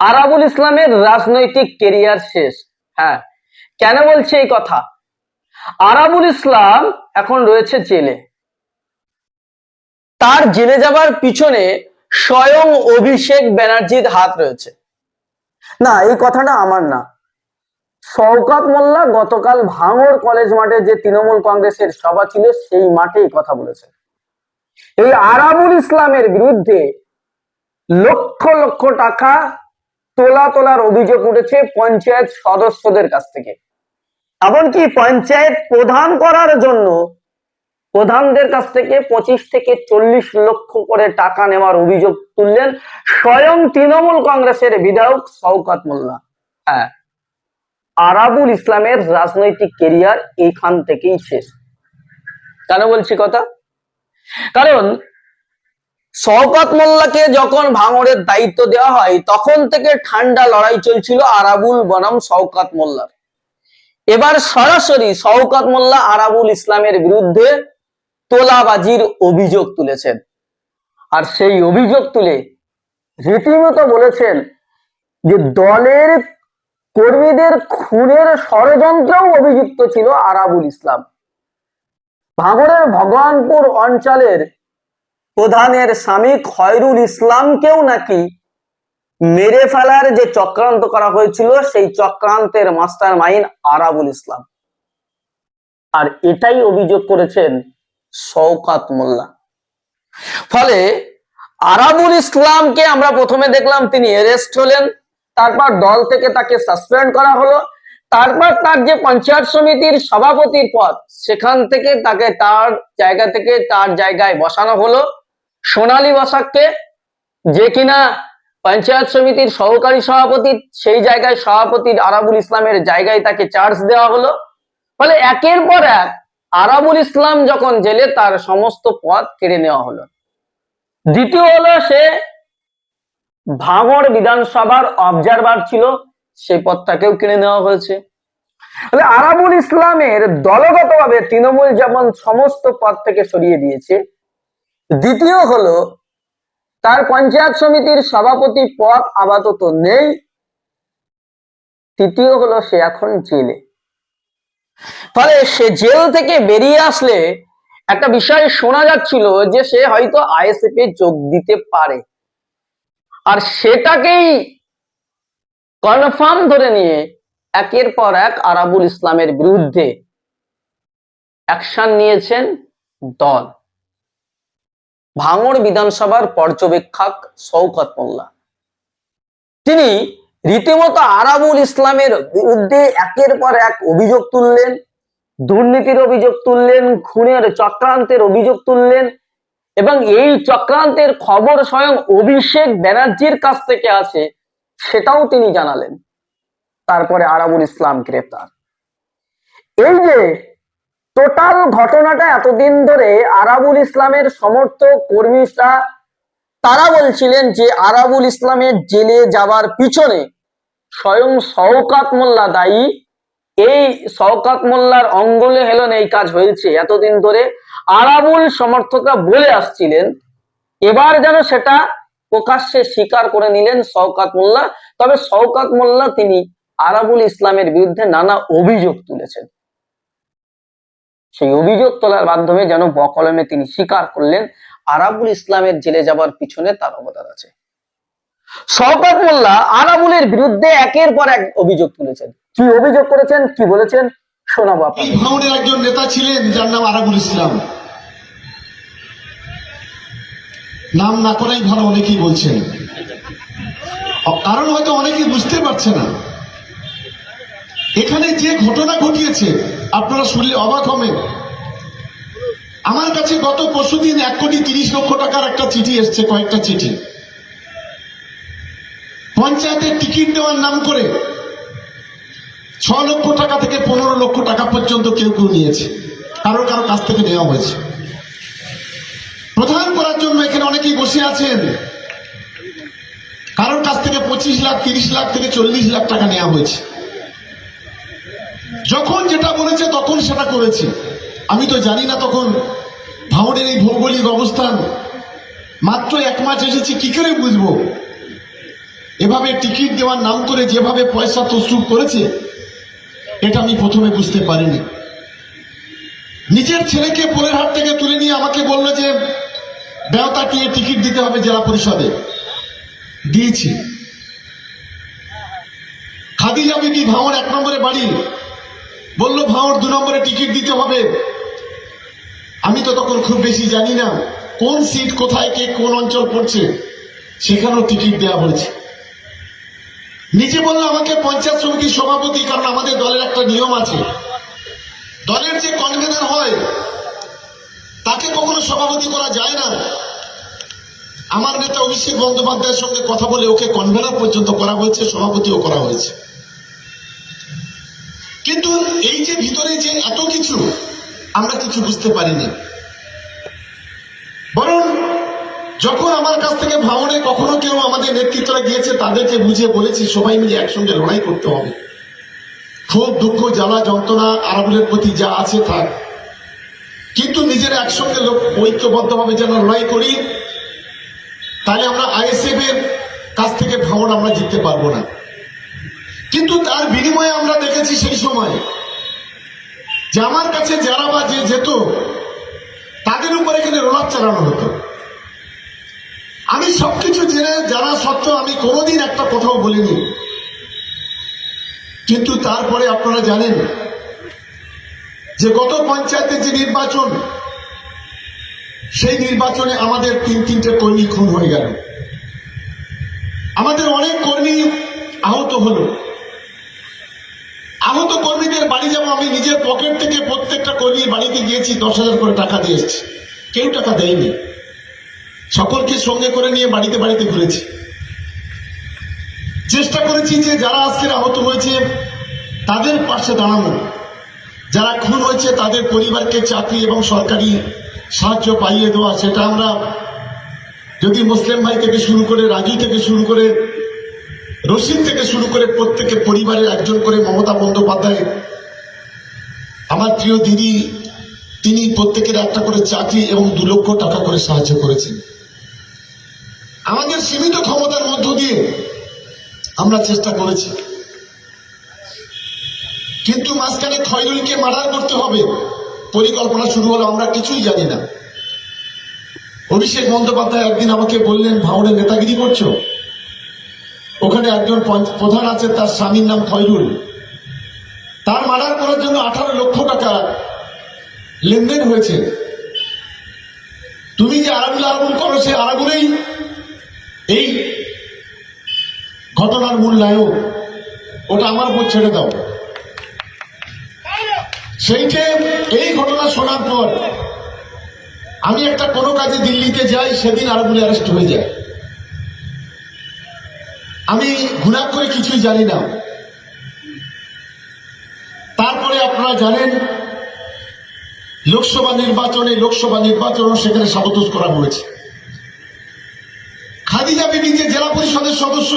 আরাবুল ইসলামের রাজনৈতিক কেরিয়ার শেষ। হ্যাঁ কেন বলছে এই কথা? আরাবুল ইসলাম এখন রয়েছে জেলে। তার জেলে যাবার পিছনে স্বয়ং অভিষেক ব্যানার্জির হাত রয়েছে। না, এই কথাটা আমার না। শওকাত মোল্লা গতকাল ভাঙড় কলেজ মাঠে যে তৃণমূল কংগ্রেসের সভা ছিল, সেই মাঠে কথা বলেছেন এই আরাবুল ইসলামের বিরুদ্ধে লক্ষ লক্ষ টাকা তোলা তোলার অভিযোগ উঠেছে পঞ্চায়েত সদস্যদের কাছ থেকে। এমনকি পঞ্চায়েত প্রধান করার জন্য প্রধানদের কাছ থেকে পঁচিশ থেকে চল্লিশ লক্ষ করে টাকা নেওয়ার অভিযোগ তুললেন স্বয়ং তৃণমূল কংগ্রেসের বিধায়ক শওকাত মোল্লা। হ্যাঁ আরাবুল ইসলামের রাজনৈতিক কেরিয়ার এইখান থেকেই শেষ। কেন বলছি কথা? কারণ শওকত মোল্লাকে যখন ভাঙড়ের দায়িত্ব দেওয়া হয়, তখন থেকে ঠান্ডা লড়াই চলছিল আরাবুল বনাম শওকাত মোল্লার। এবার সরাসরি শওকাত মোল্লা আরাবুল ইসলামের বিরুদ্ধে তোলাবাজির অভিযোগ তুলেছেন। আর সেই অভিযোগ তুলে রীতিমতো বলেছেন যে দলের কর্মীদের খুনের ষড়যন্ত্রেও অভিযুক্ত ছিল আরাবুল ইসলাম। ভাঙড়ের ভগবানপুর অঞ্চলের প্রধানের স্বামী খয়রুল ইসলামকেও নাকি মেরে ফেলার যে চক্রান্ত করা হয়েছিল, সেই চক্রান্তের মাস্টার মাইন আরাবুল ইসলাম। আর এটাই অভিযোগ করেছেন শওকাত মোল্লা। ফলে আরাবুল ইসলামকে আমরা প্রথমে দেখলাম তিনি অ্যারেস্ট হলেন, তারপর দল থেকে তাকে সাসপেন্ড করা হলো, তারপর তার যে পঞ্চায়েত সমিতির সভাপতির পদ, সেখান থেকে তাকে তার জায়গা থেকে তার জায়গায় বসানো হলো। সোনালী বসাককে যে কিনা পঞ্চায়েত সমিতির সহকারী সভাপতি, সেই জায়গায় সভাপতি আরাবুল ইসলামের জায়গায় তাকে চার্জ দেওয়া হলো। ফলে একের পর এক আরাবুল ইসলাম যখন জেলে, তার সমস্ত পদ কেড়ে নেওয়া হলো। দ্বিতীয় হলো সে ভাঙড় বিধানসভার অবজারভার ছিল সেই পদটাকেও কিনে নেওয়া হয়েছে। আরাবুল ইসলামের দলগতভাবে তৃণমূল যেমন সমস্ত পদ থেকে সরিয়ে দিয়েছে দ্বিতীয় হলো, তার পঞ্চায়েত সমিতির সভাপতি পদ আপাতত নেই। তৃতীয় হলো, সে এখন জেলে। ফলে সে জেল থেকে বেরিয়ে আসলে একটা বিষয় শোনা যাচ্ছিল যে সে হয়তো আইএসএফ এ যোগ দিতে পারে। আর সেটাকেই কনফার্ম ধরে নিয়ে একের পর এক আরাবুল ইসলামের বিরুদ্ধে অ্যাকশন নিয়েছেন দল। ভাঙড় বিধানসভার পর্যবেক্ষক শওকত মোল্লা। তিনি রীতিমতো আরাবুল ইসলামের বিরুদ্ধে একের পর এক অভিযোগ তুললেন, দুর্নীতির অভিযোগ তুললেন, খুনের চক্রান্তের অভিযোগ তুললেন এবং এই চক্রান্তের খবর স্বয়ং অভিষেক ব্যানার্জির কাছ থেকে আছে সেটাও তিনি জানালেন। তারপরে আরাবুল ইসলাম গ্রেপ্তার। এই যে টোটাল ঘটনাটা এতদিন ধরে আরাবুল ইসলামের সমর্থক কর্মীরা, তারা বলছিলেন যে আরাবুল ইসলামের জেলে যাবার পিছনে স্বয়ং শওকাত মোল্লা দায়ী। এই শওকাত মোল্লার অঙ্গলে হেলন এই কাজ হয়েছে এতদিন ধরে। আরাবুল সমর্থকরা বলে আসছিলেন, এবার যেন সেটা প্রকাশ্যে স্বীকার করে নিলেন শওকাত মোল্লা। তবে শওকাত মোল্লা তিনি আরাবুল ইসলামের বিরুদ্ধে নানা অভিযোগ তুলেছেন। সেই অভিযোগ তোলার মাধ্যমে যেন বকলমে তিনি স্বীকার করলেন, আরাবুল ইসলামের জেলে যাবার পিছনে তার অবদান আছে। শওকত মোল্লা আরাবুলের বিরুদ্ধে একের পর এক অভিযোগ তুলেছেন। কি অভিযোগ করেছেন, কি বলেছেন, শোনাবো এই একজন নেতা ছিলেন, যার নাম আরাবুল ইসলাম। নাম না করাই ভালো, অনেকেই বলছেন। কারণ হয়তো অনেকেই বুঝতে পারছে না। এখানে যে ঘটনা ঘটিয়েছে আপনারা শুনলে অবাক হবেন। আমার কাছে গত পরশুদিন এক কোটি তিরিশ লক্ষ টাকার একটা চিঠি এসছে, কয়েকটা চিঠি। পঞ্চায়েতের টিকিট দেওয়ার নাম করে ছ লক্ষ টাকা থেকে পনেরো লক্ষ টাকা পর্যন্ত কেউ কেউ নিয়েছে। কারও কারও কাছ থেকে নেওয়া হয়েছে। প্রধান করার জন্য এখানে অনেকেই বসে আছেন। কারোর কাছ থেকে পঁচিশ লাখ, তিরিশ লাখ থেকে চল্লিশ লাখ টাকা নেওয়া হয়েছে। যখন বলেছে তখন সেটা করেছে। আমি তো জানি না তখন ভাঙড়ের এই ভৌগোলিক অবস্থান। মাত্র এক মাস এসেছি, কি করে বুঝব? এভাবে টিকিট দেওয়ার নাম করে যেভাবে পয়সা তসরুপ করেছে, এটা আমি প্রথমে বুঝতে পারিনি। নিজের ছেলেকে পোলের হাট থেকে তুলে নিয়ে আমাকে বলল যে বেওতাটিয়ে টিকিট দিতে হবে জেলা পরিষদে। দিয়েছি। খাদিজা বিবি ভাঙর এক নম্বরে বাড়ি। বলল ভাঙর দু নম্বরে টিকিট দিতে হবে। আমি তো তখন খুব বেশি জানি না কোন সিট কোথায় কে কোন অঞ্চল পড়ছে, সেখানেও টিকিট দেওয়া হয়েছে। নিজে বলল, আমাকে পঞ্চায়েত সমিতির সভাপতি, কারণ আমাদের দলের একটা নিয়ম আছে। দলের যে কনভেনার হয়, তাকে কখনো সভাপতি করা যায় না। আমার নেতা অভিষেক বন্দ্যোপাধ্যায়ের সঙ্গে কথা বলে ওকে কনভেনার পর্যন্ত করা হয়েছে, সভাপতিও করা হয়েছে। কিন্তু এই যে ভিতরে যে এত কিছু, আমরা কিছু বুঝতে পারিনি। বরং যখন আমার কাছ থেকে ভাঙনে কখনো কেউ আমাদের নেতৃত্বরা গিয়েছে, তাদেরকে বুঝিয়ে বলেছি, সবাই মিলে একসঙ্গে লড়াই করতে হবে। ক্ষোভ দুঃখ, জ্বালা, যন্ত্রণা, আরাবুলের প্রতি যা আছে থাক কিন্তু নিজের একসঙ্গে লোক ঐক্যবদ্ধভাবে যেন লড়াই করি, তাহলে আমরা আইএসএফ এর কাছ থেকে ভাঙন আমরা জিততে পারব না। কিন্তু তার বিনিময়ে আমরা দেখেছি সেই সময় যে আমার কাছে যারা বা যে যেত, তাদের উপরে এখানে রোলার চালানো হতো। আমি সবকিছু জেনে, জানা সত্ত্বেও আমি কোনোদিন একটা কথাও বলিনি। কিন্তু তারপরে আপনারা জানেন যে গত পঞ্চায়েতের যে নির্বাচন, সেই নির্বাচনে আমাদের তিন তিনটে কর্মী খুন হয়ে গেল। আমাদের অনেক কর্মী আহত হলো। আহত কর্মীদের বাড়ি যাব, আমি নিজের পকেট থেকে প্রত্যেকটা কর্মীর বাড়িতে গিয়েছি, দশ হাজার করে টাকা দিয়ে এসেছি। কেউ টাকা দেয়নি। সকলকে সঙ্গে করে নিয়ে বাড়িতে বাড়িতে ঘুরেছি। চেষ্টা করেছি যে যারা আজকের আহত হয়েছে, তাদের পাশে দাঁড়ানো। যারা খুন হয়েছে, তাদের পরিবারকে চাকরি এবং সরকারি সাহায্য পাইয়ে দেওয়া, সেটা আমরা যদি মুসলিম ভাই থেকে শুরু করে রাজু থেকে শুরু করে রশিদ থেকে শুরু করে প্রত্যেকের পরিবারের একজন করে মমতা বন্দ্যোপাধ্যায়, আমার প্রিয় দিদি, তিনি প্রত্যেকের একটা করে চাকরি এবং দু লক্ষ টাকা করে সাহায্য করেছেন। আমাদের সীমিত ক্ষমতার মধ্য দিয়ে আমরা চেষ্টা করেছি। কিন্তু মাঝখানে খয়রুলকে মার্ডার করতে হবে, পরিকল্পনা শুরু হলো, আমরা কিছুই জানি না। অভিষেক বন্দ্যোপাধ্যায় একদিন আমাকে বললেন ভাঙড়ে নেতাগিরি করছ? ওখানে একজন প্রধান আছে, তার স্বামীর নাম খয়রুল। তার মার্ডার করার জন্য আঠারো লক্ষ টাকা লেনদেন হয়েছে। তুমি যে আরাবুল আরাবুল করো, সে আরাবুলেই এই ঘটনার মূল নায়ক। ওটা আমার উপর ছেড়ে দাও। সেইটে এই ঘটনা শোনার পর আমি একটা কোনো কাজে দিল্লিতে যাই, সেদিন আরাবুলে অ্যারেস্ট হয়ে যায়। আমি গুণাগ করে কিছুই জানি না। তারপরে আপনারা জানেন, লোকসভা নির্বাচনে লোকসভা নির্বাচনও সেখানে সাবতোষ করা হয়েছে। খাদিজা বিবি যে জেলা পরিষদের সদস্য,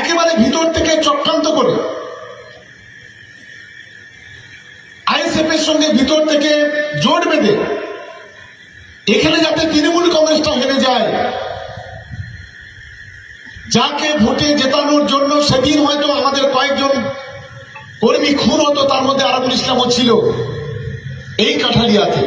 একেবারে ভিতর থেকে চক্রান্ত করে আইএসএফ এর সঙ্গে ভিতর থেকে জোট বেঁধে, এখানে যাতে তৃণমূল কংগ্রেসটা হেরে যায় যাকে ভোটে জেতানোর জন্য সেদিন হয়তো আমাদের কয়েকজন কর্মী খুন হতো, তার মধ্যে আরাবুল ইসলামও ছিল এই কাঠালিয়াতে।